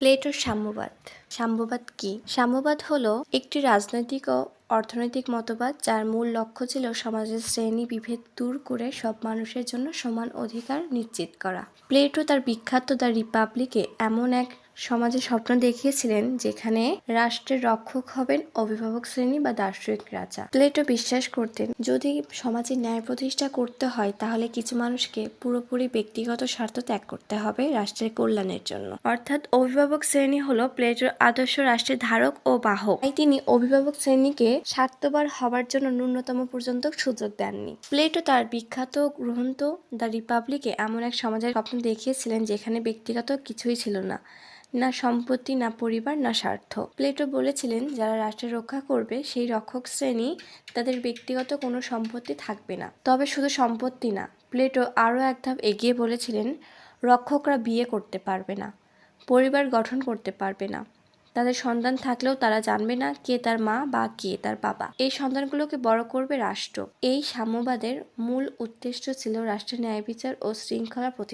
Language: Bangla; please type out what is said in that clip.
প্লেটোর সাম্যবাদ। সাম্যবাদ কি? সাম্যবাদ হলো একটি রাজনৈতিক ও অর্থনৈতিক মতবাদ যার মূল লক্ষ্য ছিল সমাজের শ্রেণি বিভেদ দূর করে সব মানুষের জন্য সমান অধিকার নিশ্চিত করা। প্লেটো তার বিখ্যাত দ্য রিপাবলিকে এমন এক সমাজের স্বপ্ন দেখিয়েছিলেন যেখানে রাষ্ট্রের রক্ষক হবেন অভিভাবক শ্রেণি বা দার্শনিক রাজা। প্লেটো বিশ্বাস করতেন, যদি সমাজে ন্যায় প্রতিষ্ঠা করতে হয়, তাহলে কিছু মানুষকে পুরোপুরি ব্যক্তিগত স্বার্থ ত্যাগ করতে হবে রাষ্ট্রের কল্যাণের জন্য। অর্থাৎ অভিভাবক শ্রেণি হলো প্লেটোর আদর্শ রাষ্ট্রের ধারক ও বাহক। তাই তিনি অভিভাবক শ্রেণীকে স্বার্থবার হবার জন্য ন্যূনতম পর্যন্ত সুযোগ দেননি। প্লেটো তার বিখ্যাত গ্রন্থ দ্য রিপাবলিকে এমন এক সমাজের স্বপ্ন দেখিয়েছিলেন যেখানে ব্যক্তিগত কিছুই ছিল না। না সম্পত্তি, না পরিবার, না স্বার্থ। প্লেটো বলেছিলেন, যারা রাষ্ট্রের রক্ষা করবে, সেই রক্ষক শ্রেণি তাদের ব্যক্তিগত কোনো সম্পত্তি থাকবে না। তবে শুধু সম্পত্তি না, প্লেটো আরও এক ধাপ এগিয়ে বলেছিলেন, রক্ষকরা বিয়ে করতে পারবে না, পরিবার গঠন করতে পারবে না। তাদের সন্তান থাকলেও তারা জানবে না কে তার মা বা কে তার বাবা। এই সন্তানগুলোকে বড় করবে রাষ্ট্র। এই সাম্যবাদের মূল উদ্দেশ্য ছিল রাষ্ট্রের ন্যায় বিচার ও শৃঙ্খলা প্রতি